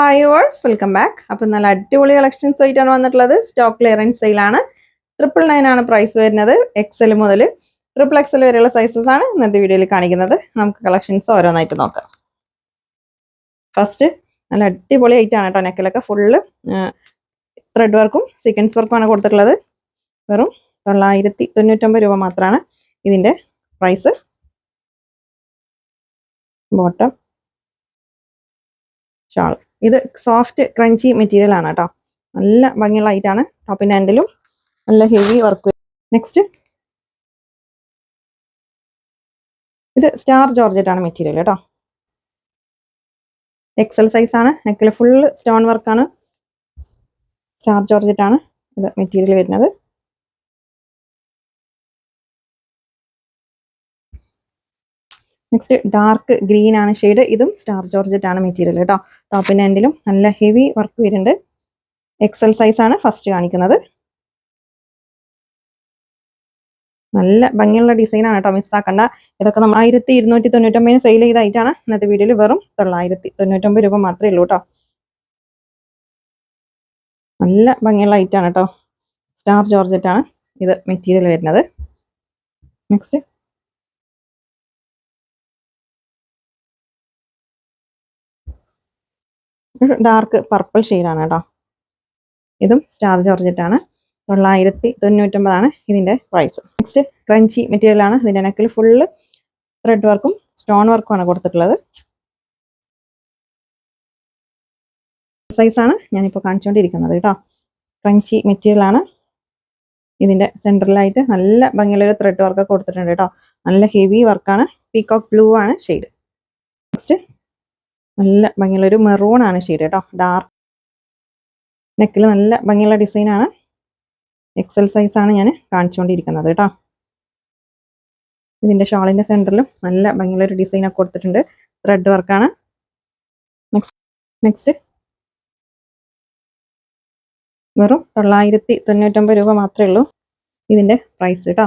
Hi verse welcome back അപ്പം നല്ല അടിപൊളി കളക്ഷൻസ് ആയിട്ടാണ് വന്നിട്ടുള്ളത്. സ്റ്റോക്ക് ക്ലിയറൻസ് സെയിലാണ് ട്രിപ്പിൾ നയൻ ആണ് പ്രൈസ് വരുന്നത്. എക്സൽ മുതൽ ട്രിപ്പിൾ എക്സൽ വരെയുള്ള സൈസസ് ആണ് ഇന്നത്തെ വീഡിയോയിൽ കാണിക്കുന്നത്. നമുക്ക് കളക്ഷൻസ് ഓരോന്നായിട്ട് നോക്കാം. ഫസ്റ്റ് നല്ല അടിപൊളി ആയിട്ടാണ് കേട്ടോ നെക്കലൊക്കെ ഫുള്ള് ത്രെഡ് വർക്കും സീക്വൻസ് വർക്കുമാണ് കൊടുത്തിട്ടുള്ളത്. വെറും തൊള്ളായിരത്തി തൊണ്ണൂറ്റൊമ്പത് രൂപ മാത്രമാണ് ഇതിന്റെ പ്രൈസ് ബോട്ടം ഷാൾ ഇത് സോഫ്റ്റ് ക്രഞ്ചി മെറ്റീരിയൽ ആണ് കേട്ടോ നല്ല ഭംഗിയുള്ള ആയിട്ടാണ് ടോപ്പിന്റെ ഹാൻഡിലും നല്ല ഹെവി വർക്ക് നെക്സ്റ്റ് ഇത് സ്റ്റാർ ജോർജറ്റ് ആണ് മെറ്റീരിയൽ കേട്ടോ എക്സൽ സൈസ് ആണ്. നെക്കിൽ ഫുൾ സ്റ്റോൺ വർക്കാണ് സ്റ്റാർ ജോർജറ്റ് ആണ് ഇത് മെറ്റീരിയൽ വരുന്നത്. നെക്സ്റ്റ് ഡാർക്ക് ഗ്രീൻ ആണ് ഷെയ്ഡ് ഇതും സ്റ്റാർ ജോർജറ്റ് ആണ് മെറ്റീരിയൽ കേട്ടോ ടോപ്പിന്റെ എൻഡിലും നല്ല ഹെവി വർക്ക് വരുന്നുണ്ട്. എക്സൽ സൈസ് ആണ് ഫസ്റ്റ് കാണിക്കുന്നത്. നല്ല ഭംഗിയുള്ള ഡിസൈനാണ് കേട്ടോ മിസ്സാക്കണ്ട ഇതൊക്കെ നമ്മൾ ആയിരത്തി ഇരുന്നൂറ്റി തൊണ്ണൂറ്റൊമ്പതിന് സെയിൽ ചെയ്തായിട്ടാണ് ഇന്നത്തെ വീഡിയോയിൽ വെറും തൊള്ളായിരത്തി തൊണ്ണൂറ്റൊമ്പത് രൂപ മാത്രമേ ഉള്ളൂ കേട്ടോ. നല്ല ഭംഗിയുള്ള ഐറ്റാണ് കേട്ടോ. സ്റ്റാർ ജോർജറ്റ് ആണ് ഇത് മെറ്റീരിയൽ വരുന്നത്. നെക്സ്റ്റ് ഡാർക്ക് പർപ്പിൾ ഷെയ്ഡാണ് കേട്ടോ. ഇതും സ്റ്റാർ ജോർജറ്റ് ആണ്. തൊള്ളായിരത്തി തൊണ്ണൂറ്റൊമ്പതാണ് ഇതിന്റെ പ്രൈസ് നെക്സ്റ്റ് ക്രഞ്ചി മെറ്റീരിയൽ ആണ്. ഇതിന്റെ നെക്കിൽ ഫുള്ള് ത്രെഡ് വർക്കും സ്റ്റോൺ വർക്കുമാണ് കൊടുത്തിട്ടുള്ളത്. സൈസാണ് ഞാനിപ്പോൾ കാണിച്ചുകൊണ്ടിരിക്കുന്നത് കേട്ടോ. ക്രഞ്ചി മെറ്റീരിയൽ ആണ്. ഇതിന്റെ സെന്ററിലായിട്ട് നല്ല ഭംഗിയുള്ളൊരു ത്രെഡ് വർക്ക് കൊടുത്തിട്ടുണ്ട് കേട്ടോ. നല്ല ഹെവി വർക്കാണ് പീക്കോക്ക് ബ്ലൂ ആണ് ഷെയ്ഡ് നെക്സ്റ്റ് നല്ല ഭംഗിയുള്ളൊരു മെറൂൺ ആണ് ഷെയ്ഡ് കേട്ടോ. ഡാർക്ക് നെക്കിൽ നല്ല ഭംഗിയുള്ള ഡിസൈനാണ്. എക്സൽ സൈസ് ആണ് ഞാൻ കാണിച്ചുകൊണ്ടിരിക്കുന്നത് കേട്ടോ. ഇതിന്റെ ഷാളിന്റെ സെന്ററിലും നല്ല ഭംഗിയുള്ളൊരു ഡിസൈനൊക്കെ കൊടുത്തിട്ടുണ്ട്. ത്രെഡ് വർക്കാണ് നെക്സ്റ്റ് നെക്സ്റ്റ് വെറും തൊള്ളായിരത്തി തൊണ്ണൂറ്റൊമ്പത് രൂപ മാത്രമേ ഉള്ളൂ ഇതിന്റെ പ്രൈസ് കേട്ടോ.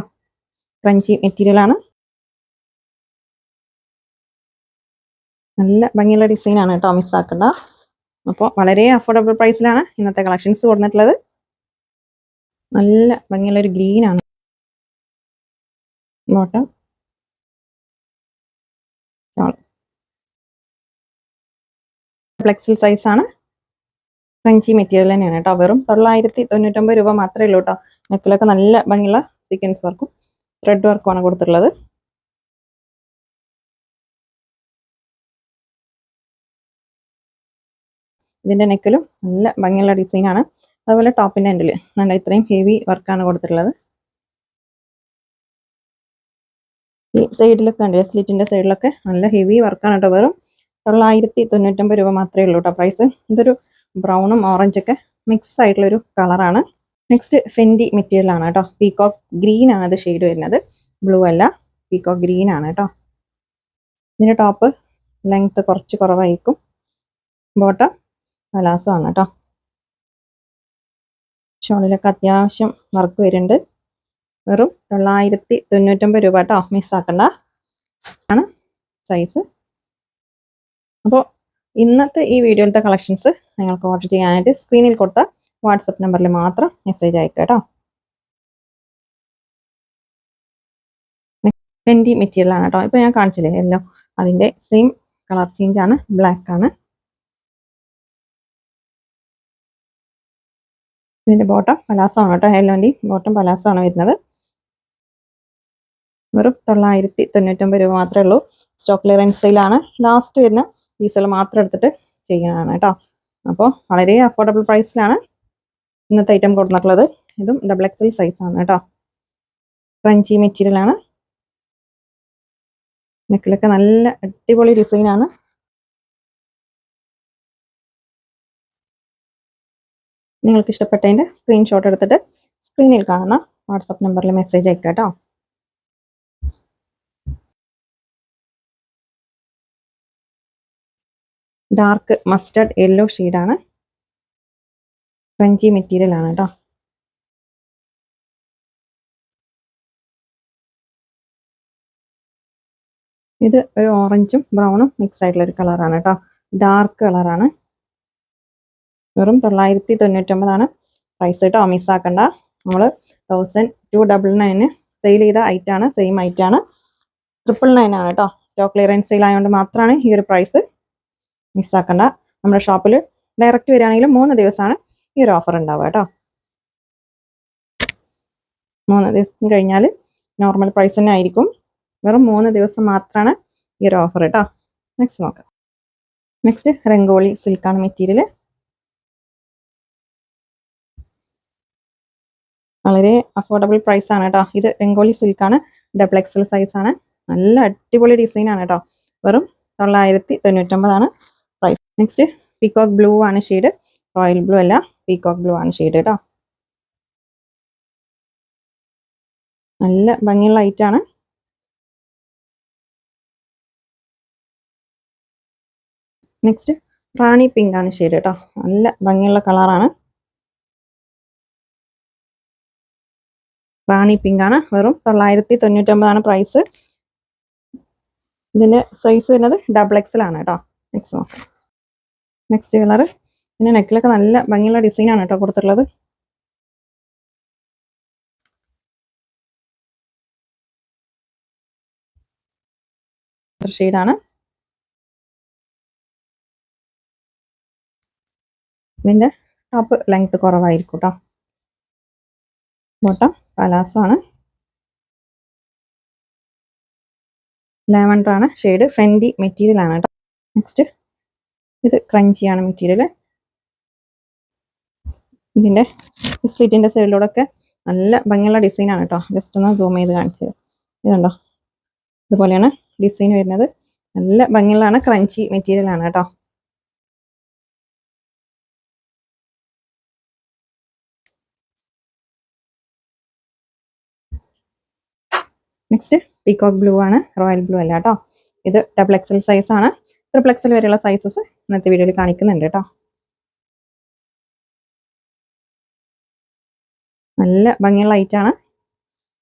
ക്രഞ്ചി മെറ്റീരിയൽ നല്ല ഭംഗിയുള്ള ഡിസൈൻ ആണ് കേട്ടോ മിസ്സാക്കണ്ട അപ്പോൾ വളരെ അഫോർഡബിൾ പ്രൈസിലാണ് ഇന്നത്തെ കളക്ഷൻസ് കൊടുത്തിട്ടുള്ളത് നല്ല ഭംഗിയുള്ള ഒരു ഗ്രീൻ ആണ് ബോട്ടം ഫ്ലെക്സിൽ സൈസ് ആണ് ഫ്രഞ്ചി മെറ്റീരിയൽ തന്നെയാണ് കേട്ടോ. വെറും തൊള്ളായിരത്തി തൊണ്ണൂറ്റൊമ്പത് രൂപ മാത്രമേ ഉള്ളൂ കേട്ടോ. നെക്കിലൊക്കെ നല്ല ഭംഗിയുള്ള സീക്വൻസ് വർക്കും ത്രെഡ് വർക്കുമാണ് കൊടുത്തിട്ടുള്ളത്. ഇതിന്റെ നെക്കിലും നല്ല ഭംഗിയുള്ള ഡിസൈനാണ് അതുപോലെ ടോപ്പിന്റെ എൻഡിൽ നല്ല ഇത്രയും ഹെവി വർക്കാണ് കൊടുത്തിട്ടുള്ളത്. ഈ സൈഡിലൊക്കെ ഉണ്ട് സ്ലിറ്റിന്റെ സൈഡിലൊക്കെ നല്ല ഹെവി വർക്കാണ് കേട്ടോ വെറും തൊള്ളായിരത്തി തൊണ്ണൂറ്റൊമ്പത് രൂപ മാത്രമേ ഉള്ളൂ കേട്ടോ പ്രൈസ് ഇതൊരു ബ്രൗണും ഓറഞ്ചൊക്കെ മിക്സ് ആയിട്ടുള്ളൊരു കളറാണ് നെക്സ്റ്റ് ഫെൻഡി മെറ്റീരിയലാണ് കേട്ടോ പീകോക്ക് ഗ്രീൻ ആണ് ഇത് ഷെയ്ഡ് വരുന്നത്. ബ്ലൂ അല്ല പീകോക്ക് ഗ്രീൻ ആണ് കേട്ടോ ഇതിന്റെ ടോപ്പ് ലെങ്ത്ത് കുറച്ച് കുറവായിരിക്കും. ബോട്ടം പലാസോ ആണ് കേട്ടോ ഷോളിലൊക്കെ അത്യാവശ്യം വർക്ക് വരുന്നുണ്ട്. വെറും തൊള്ളായിരത്തി തൊണ്ണൂറ്റൊമ്പത് രൂപ കേട്ടോ മിസ്സാക്കണ്ട ആണ് സൈസ് അപ്പോൾ ഇന്നത്തെ ഈ വീഡിയോയിലത്തെ കളക്ഷൻസ് നിങ്ങൾക്ക് ഓർഡർ ചെയ്യാനായിട്ട് സ്ക്രീനിൽ കൊടുത്ത വാട്സപ്പ് നമ്പറിൽ മാത്രം മെസ്സേജ് അയക്കുക കേട്ടോ ട്വന്റി മെറ്റീരിയലാണ് കേട്ടോ ഇപ്പോൾ ഞാൻ കാണിച്ചില്ലേ എല്ലാം. അതിന്റെ സെയിം കളർ ചേഞ്ച് ആണ് ബ്ലാക്ക് ആണ്. ഇതിന്റെ ബോട്ടം പലാസമാണ് കേട്ടോ യെല്ലോന്റെയും ബോട്ടം പലാസമാണ് വരുന്നത്. വെറും തൊള്ളായിരത്തി തൊണ്ണൂറ്റൊമ്പത് രൂപ മാത്രമേ ഉള്ളൂ. സ്റ്റോക്ക് ക്ലിയറൻസ് സെയിലാണ് ലാസ്റ്റ് വരുന്ന പീസുകൾ മാത്രം എടുത്തിട്ട് ചെയ്യുന്നതാണ് കേട്ടോ. അപ്പോൾ വളരെ അഫോർഡബിൾ പ്രൈസിലാണ് ഇന്നത്തെ ഐറ്റം കൊടുത്തിട്ടുള്ളത്. ഇതും ഡബിൾ എക്സൽ സൈസാണ് കേട്ടോ. ക്രഞ്ചി മെറ്റീരിയലാണ് നെക്കിലൊക്കെ നല്ല അടിപൊളി ഡിസൈനാണ് നിങ്ങൾക്ക് ഇഷ്ടപ്പെട്ടതിന്റെ സ്ക്രീൻഷോട്ട് എടുത്തിട്ട് സ്ക്രീനിൽ കാണുന്ന വാട്സപ്പ് നമ്പറിൽ മെസ്സേജ് അയക്കുക കേട്ടോ. ഡാർക്ക് മസ്റ്റർഡ് യെല്ലോ ഷെയ്ഡാണ് മെറ്റീരിയൽ ആണ് കേട്ടോ. ഇത് ഒരു ഓറഞ്ചും ബ്രൗണും മിക്സ് ആയിട്ടുള്ള ഒരു കളറാണ് കേട്ടോ. ഡാർക്ക് കളറാണ് വെറും തൊള്ളായിരത്തി തൊണ്ണൂറ്റൊമ്പതാണ് പ്രൈസ് കേട്ടോ മിസ്സാക്കണ്ട നമ്മൾ thousand two double nine sale ചെയ്ത ഐറ്റാണ് സെയിം ഐറ്റാണ് ട്രിപ്പിൾ നയൻ ആണ് കേട്ടോ. സ്റ്റോക്ക് ക്ലിയറൻസ് സെയിൽ ആയതുകൊണ്ട് മാത്രമാണ് ഈ ഒരു പ്രൈസ് മിസ്സാക്കണ്ട നമ്മുടെ ഷോപ്പിൽ ഡയറക്റ്റ് വരികയാണെങ്കിൽ മൂന്ന് ദിവസമാണ് ഈ ഒരു ഓഫർ ഉണ്ടാവുക കേട്ടോ. മൂന്ന് ദിവസം കഴിഞ്ഞാൽ നോർമൽ പ്രൈസ് തന്നെ ആയിരിക്കും. വെറും മൂന്ന് ദിവസം മാത്രമാണ് ഈ ഒരു ഓഫർ കേട്ടോ. നെക്സ്റ്റ് നോക്കാം. നെക്സ്റ്റ് രംഗോളി സിൽക്കാണ് മെറ്റീരിയൽ വളരെ അഫോർഡബിൾ പ്രൈസ് ആണ് കേട്ടോ ഇത് രംഗോളി സിൽക്കാണ് ഡബിൾ എക്സൽ സൈസ് ആണ്. നല്ല അടിപൊളി ഡിസൈൻ ആണ് കേട്ടോ വെറും തൊള്ളായിരത്തി തൊണ്ണൂറ്റൊമ്പതാണ് പ്രൈസ് നെക്സ്റ്റ് പീകോക്ക് ബ്ലൂ ആണ് ഷെയ്ഡ് റോയൽ ബ്ലൂ അല്ല പീകോക്ക് ബ്ലൂ ആണ് ഷെയ്ഡ് കേട്ടോ നല്ല ഭംഗിയുള്ള ലൈറ്റ് ആണ്. നെക്സ്റ്റ് റാണി പിങ്ക് ആണ് ഷെയ്ഡ് കേട്ടോ നല്ല ഭംഗിയുള്ള കളറാണ് റാണി പിങ്ക് ആണ് വെറും തൊള്ളായിരത്തി തൊണ്ണൂറ്റൊമ്പതാണ് പ്രൈസ് ഇതിന്റെ സൈസ് വരുന്നത് ഡബിൾ എക്സൽ ആണ് കേട്ടോ നെക്സ്റ്റ് നോക്കാം. നെക്സ്റ്റ് കളർ പിന്നെ നെക്കിലൊക്കെ നല്ല ഭംഗിയുള്ള ഡിസൈൻ ആണ് കേട്ടോ കൊടുത്തിട്ടുള്ളത്. ഷെയ്ഡാണ് ഇതിന്റെ ടോപ്പ് ലെങ്ത് കുറവായിരിക്കും കേട്ടോ ബോട്ടം പലാസോ ആണ് ഷെയ്ഡ് ഫെൻഡി മെറ്റീരിയൽ ആണ് കേട്ടോ. നെക്സ്റ്റ് ഇത് ക്രഞ്ചി ആണ് മെറ്റീരിയൽ. ഇതിന്റെ സ്ലിറ്റിന്റെ സൈഡിലൂടെ ഒക്കെ നല്ല ഭംഗിയുള്ള ഡിസൈനാണ് കേട്ടോ. ജസ്റ്റ് ഒന്ന് സൂം ചെയ്ത് കാണിച്ചത് ഇതുണ്ടോ? ഇതുപോലെയാണ് ഡിസൈൻ വരുന്നത്. നല്ല ഭംഗിയുള്ളതാണ് ക്രഞ്ചി മെറ്റീരിയൽ ആണ് കേട്ടോ. നെക്സ്റ്റ് പീകോക്ക് ബ്ലൂ ആണ് റോയൽ ബ്ലൂ അല്ല കേട്ടോ ഇത് ഡബിൾ എക്സൽ ആണ്. ട്രിപ്പിൾ എക്സൽ വരെയുള്ള സൈസസ് ഇന്നത്തെ വീഡിയോയിൽ കാണിക്കുന്നുണ്ട് കേട്ടോ നല്ല ഭംഗിയുള്ള ഐറ്റം ആണ്.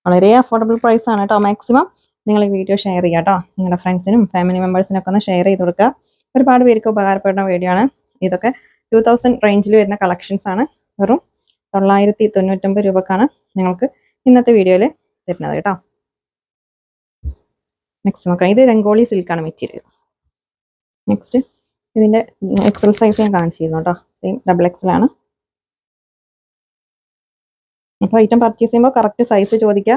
വളരെ അഫോർഡബിൾ പ്രൈസ് ആണ് കേട്ടോ മാക്സിമം നിങ്ങൾ ഈ വീഡിയോ ഷെയർ ചെയ്യുക കേട്ടോ നിങ്ങളുടെ ഫ്രണ്ട്സിനും ഫാമിലി മെമ്പേഴ്സിനൊക്കെ ഒന്ന് ഷെയർ ചെയ്ത് കൊടുക്കുക. ഒരുപാട് പേർക്ക് ഉപകാരപ്പെടുന്ന വീഡിയോ ആണ്. ഇതൊക്കെ ടു തൗസൻഡ് റേഞ്ചിൽ വരുന്ന കളക്ഷൻസ് ആണ്. വെറും തൊള്ളായിരത്തി തൊണ്ണൂറ്റൊമ്പത് രൂപക്കാണ് നിങ്ങൾക്ക് ഇന്നത്തെ വീഡിയോയിൽ തരുന്നത് കേട്ടോ നെക്സ്റ്റ് നോക്കാം. ഇത് രംഗോളി സിൽക്കാണ് മെറ്റീരിയൽ. നെക്സ്റ്റ് ഇതിന്റെ എക്സൽ സൈസ് ഞാൻ കാണിച്ചിരുന്നു കേട്ടോ. സെയിം ഡബിൾ എക്സലാണ് അപ്പോൾ ഐറ്റം പർച്ചേസ് ചെയ്യുമ്പോൾ കറക്റ്റ് സൈസ് ചോദിക്കുക.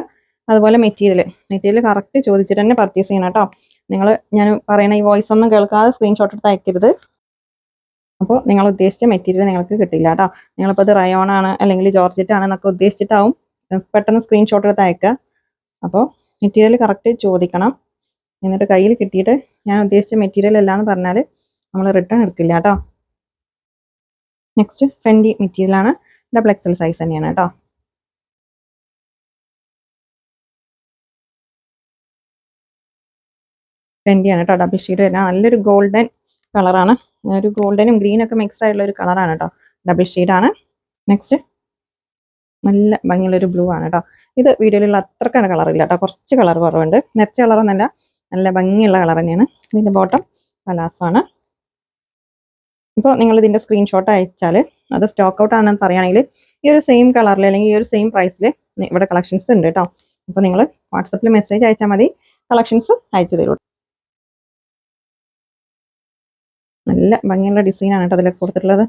അതുപോലെ മെറ്റീരിയൽ മെറ്റീരിയൽ കറക്റ്റ് ചോദിച്ചിട്ട് തന്നെ പർച്ചേസ് ചെയ്യണം കേട്ടോ. നിങ്ങൾ ഞാൻ പറയുന്ന ഈ വോയിസ് ഒന്നും കേൾക്കാതെ സ്ക്രീൻഷോട്ട് എടുത്ത് അയക്കരുത്. അപ്പോൾ നിങ്ങൾ ഉദ്ദേശിച്ച മെറ്റീരിയൽ നിങ്ങൾക്ക് കിട്ടില്ല കേട്ടോ. നിങ്ങളിപ്പോൾ ഇത് റയോൺ ആണ് അല്ലെങ്കിൽ ജോർജറ്റ് ആണ് ആണെന്നൊക്കെ ഉദ്ദേശിച്ചിട്ടാവും. പെട്ടെന്ന് സ്ക്രീൻഷോട്ട് എടുത്ത് അയക്കുക. അപ്പോൾ മെറ്റീരിയൽ കറക്റ്റ് ചോദിക്കണം. എന്നിട്ട് കയ്യിൽ കിട്ടിയിട്ട് ഞാൻ ഉദ്ദേശിച്ച മെറ്റീരിയൽ അല്ല എന്ന് പറഞ്ഞാൽ നമ്മൾ റിട്ടേൺ എടുക്കില്ല കേട്ടോ. നെക്സ്റ്റ് ഫെൻഡി മെറ്റീരിയൽ ആണ്. ഡബിൾ എക്സൽ സൈസ് തന്നെയാണ് കേട്ടോ. ഫെൻഡിയാണ് കേട്ടോ. ഡബിൾ ഷീഡ് വരുന്ന നല്ലൊരു ഗോൾഡൻ കളറാണ് ഒരു ഗോൾഡനും ഗ്രീനൊക്കെ മിക്സ് ആയിട്ടുള്ള ഒരു കളറാണ് കേട്ടോ. ഡബിൾ ഷീഡാണ് നെക്സ്റ്റ് നല്ല ഭംഗിയുള്ളൊരു ബ്ലൂ ആണ് കേട്ടോ. ഇത് വീഡിയോയിലുള്ള അത്രക്കാണ് കളറില്ല കേട്ടോ. കുറച്ച് കളർ കുറവുണ്ട്. നിറച്ച കളറൊന്നല്ല നല്ല ഭംഗിയുള്ള കളർ തന്നെയാണ്. ഇതിന്റെ ബോട്ടം പലാസാണ് ഇപ്പോൾ നിങ്ങൾ ഇതിന്റെ സ്ക്രീൻഷോട്ട് അയച്ചാൽ അത് സ്റ്റോക്ക് ഔട്ട് ആണെന്ന് പറയുകയാണെങ്കിൽ ഈ ഒരു സെയിം കളറിൽ അല്ലെങ്കിൽ ഈ ഒരു സെയിം പ്രൈസിൽ ഇവിടെ കളക്ഷൻസ് ഉണ്ട് കേട്ടോ അപ്പോൾ നിങ്ങൾ വാട്സപ്പിൽ മെസ്സേജ് അയച്ചാൽ മതി. കളക്ഷൻസ് അയച്ചു തരൂ. നല്ല ഭംഗിയുള്ള ഡിസൈനാണ് കേട്ടോ അതിലൊക്കെ കൊടുത്തിട്ടുള്ളത്.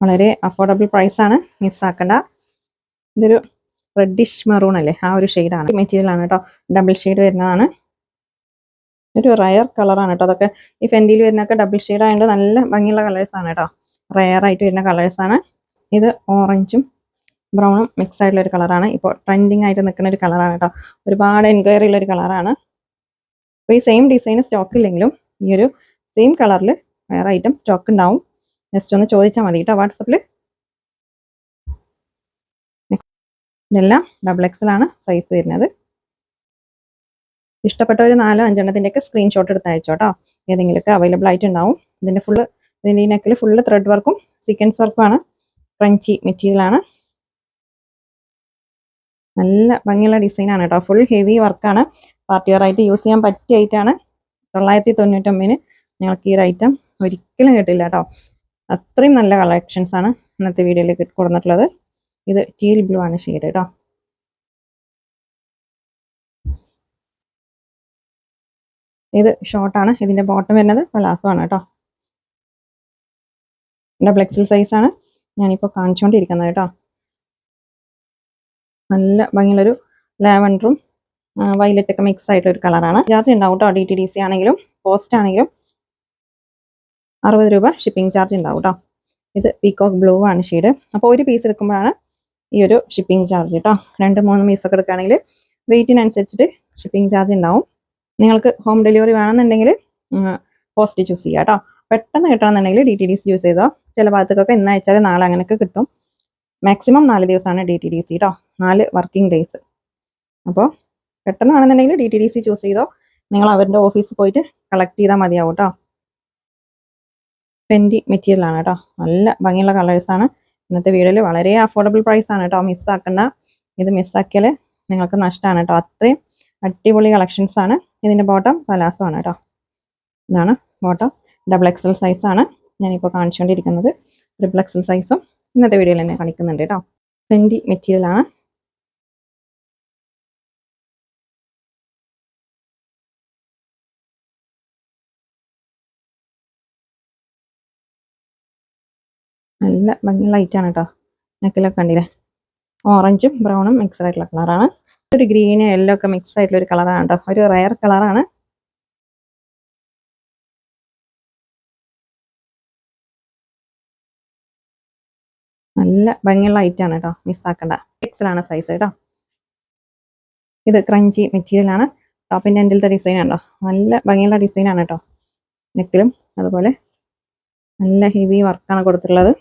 വളരെ അഫോർഡബിൾ പ്രൈസാണ് മിസ്സാക്കണ്ട ഇതൊരു റെഡിഷ് മെറൂൺ അല്ലേ? ആ ഒരു ഷെയ്ഡാണ് മെറ്റീരിയൽ ആണ് കേട്ടോ ഡബിൾ ഷെയ്ഡ് വരുന്നതാണ്. ഒരു റയർ കളറാണ് കേട്ടോ അതൊക്കെ ഈ ഫെൻഡിയിൽ വരുന്നൊക്കെ ഡബിൾ ഷെയ്ഡ് ആയതുകൊണ്ട് നല്ല ഭംഗിയുള്ള കളേഴ്സ് ആണ് കേട്ടോ റയർ ആയിട്ട് വരുന്ന കളേഴ്സ് ആണ്. ഇത് ഓറഞ്ചും ബ്രൗണും മിക്സ് ആയിട്ടുള്ള ഒരു കളറാണ് ഇപ്പോൾ ട്രെൻഡിങ് ആയിട്ട് നിൽക്കുന്ന ഒരു കളറാണ് കേട്ടോ ഒരുപാട് എൻക്വയറി ഉള്ള ഒരു കളറാണ് അപ്പോൾ ഈ സെയിം ഡിസൈൻ സ്റ്റോക്ക് ഇല്ലെങ്കിലും ഈ ഒരു സെയിം കളറിൽ വേറെ ഐറ്റം സ്റ്റോക്ക് ഉണ്ടാവും ജസ്റ്റ് ഒന്ന് ചോദിച്ചാൽ മതി കേട്ടോ വാട്സപ്പിൽ ഇതെല്ലാം ഡബിൾ എക്സൽ ആണ് സൈസ് വരുന്നത്. ഇഷ്ടപ്പെട്ട ഒരു നാലോ അഞ്ചെണ്ണത്തിന്റെയൊക്കെ സ്ക്രീൻഷോട്ട് എടുത്ത് അയച്ചോട്ടോ ഏതെങ്കിലുമൊക്കെ അവൈലബിൾ ആയിട്ട് ഉണ്ടാവും ഇതിന്റെ ഫുള്ള് ഇതിന്റെ ഈ നെക്കിൽ ഫുള്ള് ത്രെഡ് വർക്കും സീക്വൻസ് വർക്കുമാണ് ക്രഞ്ചി മെറ്റീരിയൽ ആണ്. നല്ല ഭംഗിയുള്ള ഡിസൈനാണ് കേട്ടോ ഫുൾ ഹെവി വർക്കാണ് പാർട്ടി വെയറായിട്ട് യൂസ് ചെയ്യാൻ പറ്റിയ ഐറ്റാണ് തൊള്ളായിരത്തി തൊണ്ണൂറ്റൊമ്പതിന് നിങ്ങൾക്ക് ഈ ഒരു ഐറ്റം ഒരിക്കലും കിട്ടില്ല കേട്ടോ അത്രയും നല്ല കളക്ഷൻസ് ആണ് ഇന്നത്തെ വീഡിയോയിൽ കൊടുത്തിട്ടുള്ളത് ഇത് ടീൽ ബ്ലൂ ആണ് ഷെയ്ഡ് കേട്ടോ ഇത് ഷോർട്ടാണ് ഇതിന്റെ ബോട്ടം വരുന്നത് പലാസോ ആണ് കേട്ടോ ഡബിൾ എക്സൽ സൈസാണ് ഞാനിപ്പോൾ കാണിച്ചുകൊണ്ടിരിക്കുന്നത് കേട്ടോ നല്ല ഭംഗിയുള്ളൊരു ലാവൻഡറും വയലറ്റ് ഒക്കെ മിക്സ് ആയിട്ടൊരു കളറാണ് ചാർജ് ഉണ്ടാവും കേട്ടോ ഡി ടി ഡി സി ആണെങ്കിലും പോസ്റ്റ് ആണെങ്കിലും. അറുപത് രൂപ ഷിപ്പിംഗ് ചാർജ് ഉണ്ടാവും കേട്ടോ ഇത് പീക്കോക്ക് ബ്ലൂ ആണ് ഷെയ്ഡ് അപ്പോൾ ഒരു പീസ് എടുക്കുമ്പോഴാണ് ഈ ഒരു ഷിപ്പിംഗ് ചാർജ് കേട്ടോ രണ്ട് മൂന്ന് പീസൊക്കെ എടുക്കുകയാണെങ്കിൽ വെയിറ്റിനനുസരിച്ചിട്ട് ഷിപ്പിംഗ് ചാർജ് ഉണ്ടാവും. നിങ്ങൾക്ക് ഹോം ഡെലിവറി വേണമെന്നുണ്ടെങ്കിൽ പോസ്റ്റ് ചൂസ് ചെയ്യുക കേട്ടോ പെട്ടെന്ന് കിട്ടണമെന്നുണ്ടെങ്കിൽ D T D C use ചെയ്തോ. ചില ഭാഗത്തേക്കൊക്കെ ഇന്ന് അയച്ചാൽ നാളെ അങ്ങനെയൊക്കെ കിട്ടും. മാക്സിമം നാല് ദിവസമാണ് ഡി ടി ഡി സി കേട്ടോ നാല് വർക്കിംഗ് ഡേയ്സ് അപ്പോൾ പെട്ടെന്നാണെന്നുണ്ടെങ്കിൽ D T D C choose ചെയ്തോ. നിങ്ങൾ അവരുടെ ഓഫീസിൽ പോയിട്ട് കളക്ട് ചെയ്താൽ മതിയാവും കേട്ടോ പെന്റി മെറ്റീരിയലാണ് കേട്ടോ നല്ല ഭംഗിയുള്ള കളേഴ്സാണ് ഇന്നത്തെ വീഡിയോയിൽ വളരെ അഫോർഡബിൾ പ്രൈസ് ആണ് കേട്ടോ മിസ്സാക്കണ്ട ഇത് മിസ്സാക്കിയാൽ നിങ്ങൾക്ക് നഷ്ടമാണ് കേട്ടോ. അത്രയും അടിപൊളി കളക്ഷൻസ് ആണ്. ഇതിന്റെ ബോട്ടം പലാസോ ആണ് കേട്ടോ. ഇതാണ് ബോട്ടം ഡബിൾ എക്സൽ സൈസാണ് ഞാനിപ്പോൾ കാണിച്ചുകൊണ്ടിരിക്കുന്നത് ട്രിപ്പിൾ എക്സൽ സൈസും ഇന്നത്തെ വീഡിയോയിൽ തന്നെ കാണിക്കുന്നുണ്ട് കേട്ടോ. സെന്റി മെറ്റീരിയൽ നല്ല ഭംഗിയുള്ള ലൈറ്റാണ് കേട്ടോ നെക്കിലൊക്കെ കണ്ടില്ലേ? ഓറഞ്ചും ബ്രൗണും മിക്സ് ആയിട്ടുള്ള കളറാണ് ഒരു ഗ്രീന് യെല്ലോ ഒക്കെ മിക്സ് ആയിട്ടുള്ള ഒരു കളറാണ് കേട്ടോ ഒരു റയർ കളറാണ് നല്ല ഭംഗിയുള്ള ഐറ്റാണ് കേട്ടോ മിസ്സാക്കണ്ട എക്സലാണ് സൈസ് കേട്ടോ ഇത് ക്രഞ്ചി മെറ്റീരിയലാണ് ടോപ്പിന്റെ എൻഡിലത്തെ ഡിസൈൻ ഉണ്ടോ നല്ല ഭംഗിയുള്ള ഡിസൈനാണ് ആണ് കേട്ടോ നെക്കിലും അതുപോലെ നല്ല ഹെവി വർക്കാണ് കൊടുത്തിട്ടുള്ളത്.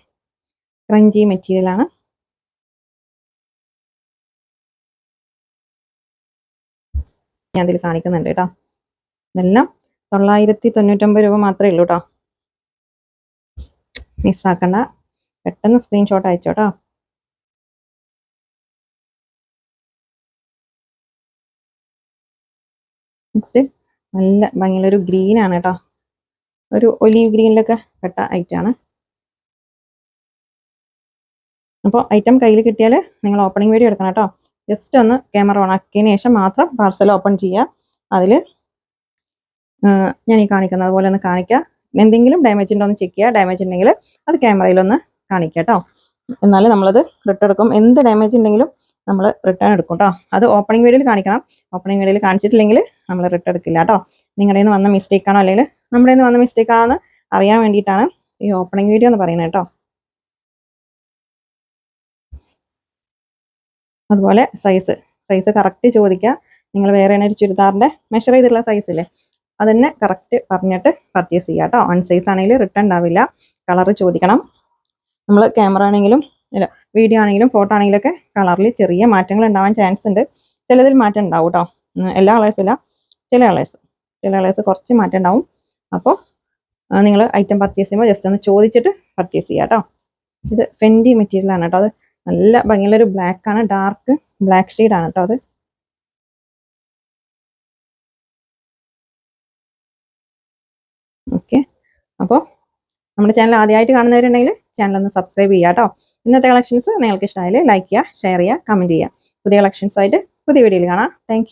ക്രഞ്ചി മെറ്റീരിയൽ ആണ് ഞാൻ അതിൽ കാണിക്കുന്നുണ്ട് കേട്ടോ. ഇതെല്ലാം തൊള്ളായിരത്തി തൊണ്ണൂറ്റൊമ്പത് രൂപ മാത്രമേ ഉള്ളൂ കേട്ടോ. മിസ്സാക്കണ്ട. പെട്ടെന്ന് സ്ക്രീൻഷോട്ട് അയച്ചോട്ടോ നെക്സ്റ്റ് നല്ല ഭംഗിയുള്ളൊരു ഗ്രീനാണ് കേട്ടോ. ഒരു ഒലീവ് ഗ്രീനിലൊക്കെ പെട്ട ഐറ്റാണ് അപ്പോൾ ഐറ്റം കയ്യിൽ കിട്ടിയാൽ നിങ്ങൾ ഓപ്പണിംഗ് വീഡിയോ എടുക്കണം കേട്ടോ. ജസ്റ്റ് ഒന്ന് ക്യാമറ ഓൺ ആക്കിയതിന് ശേഷം മാത്രം പാർസൽ ഓപ്പൺ ചെയ്യുക. അതിൽ ഞാൻ ഈ കാണിക്കുന്നത് അതുപോലെ ഒന്ന് കാണിക്കുക എന്തെങ്കിലും ഡാമേജ് ഉണ്ടോ ചെക്ക് ചെയ്യുക. ഡാമേജ് ഉണ്ടെങ്കിൽ അത് ക്യാമറയിലൊന്ന് കാണിക്കുക കേട്ടോ. എന്നാലും നമ്മളത് റിട്ടേൺ എടുക്കും. എന്ത് ഡാമേജ് ഉണ്ടെങ്കിലും നമ്മൾ റിട്ടേൺ എടുക്കും കേട്ടോ. അത് ഓപ്പണിംഗ് വീഡിയോയിൽ കാണിക്കണം. ഓപ്പണിംഗ് വീഡിയോയിൽ കാണിച്ചിട്ടില്ലെങ്കിൽ നമ്മൾ റിട്ടേൺ എടുക്കില്ല കേട്ടോ. നിങ്ങളുടെ നിന്ന് വന്ന മിസ്റ്റേക്ക് ആണോ അല്ലെങ്കിൽ നമ്മുടെ നിന്ന് വന്ന മിസ്റ്റേക്ക് ആണോ എന്ന് അറിയാൻ വേണ്ടിയിട്ടാണ് ഈ ഓപ്പണിംഗ് വീഡിയോ എന്ന് പറയുന്നത് കേട്ടോ. അതുപോലെ സൈസ് സൈസ് കറക്റ്റ് ചോദിക്കുക നിങ്ങൾ വേറെ ഒരു ചുരിദാറിന്റെ മെഷർ ചെയ്തിട്ടുള്ള സൈസില്ലേ തന്നെ കറക്റ്റ് പറഞ്ഞിട്ട് പർച്ചേസ് ചെയ്യുക കേട്ടോ ഓൺ സൈസ് ആണെങ്കിലും റിട്ടേൺ ഉണ്ടാവില്ല. കളർ ചോദിക്കണം. നമ്മൾ ക്യാമറ ആണെങ്കിലും അല്ല വീഡിയോ ആണെങ്കിലും ഫോട്ടോ ആണെങ്കിലും ഒക്കെ കളറിൽ ചെറിയ മാറ്റങ്ങൾ ഉണ്ടാവാൻ ചാൻസ് ഉണ്ട്. ചിലതിൽ മാറ്റം ഉണ്ടാവും കേട്ടോ എല്ലാ കളേഴ്സ് ഇല്ല. ചില കളേഴ്സ് ചില കളേഴ്സ് കുറച്ച് മാറ്റം ഉണ്ടാവും. അപ്പോൾ നിങ്ങൾ ഐറ്റം പർച്ചേസ് ചെയ്യുമ്പോൾ ജസ്റ്റ് ഒന്ന് ചോദിച്ചിട്ട് പർച്ചേസ് ചെയ്യുക കേട്ടോ ഇത് ഫെൻഡി മെറ്റീരിയലാണ് കേട്ടോ അത് നല്ല ബ്ലാക്ക് ആണ് ഡാർക്ക് ബ്ലാക്ക് ആണ് കേട്ടോ അത്. ഓക്കെ അപ്പോൾ നമ്മുടെ ചാനൽ ആദ്യമായിട്ട് കാണുന്നവരുണ്ടെങ്കിൽ ചാനൽ ഒന്ന് സബ്സ്ക്രൈബ് ചെയ്യുക കേട്ടോ ഇന്നത്തെ കളക്ഷൻസ് നിങ്ങൾക്ക് ഇഷ്ടമായാൽ ലൈക്ക് ചെയ്യുക ഷെയർ ചെയ്യുക കമന്റ് ചെയ്യുക. പുതിയ കളക്ഷൻസ് ആയിട്ട് പുതിയ വീഡിയോയിൽ കാണാം. താങ്ക്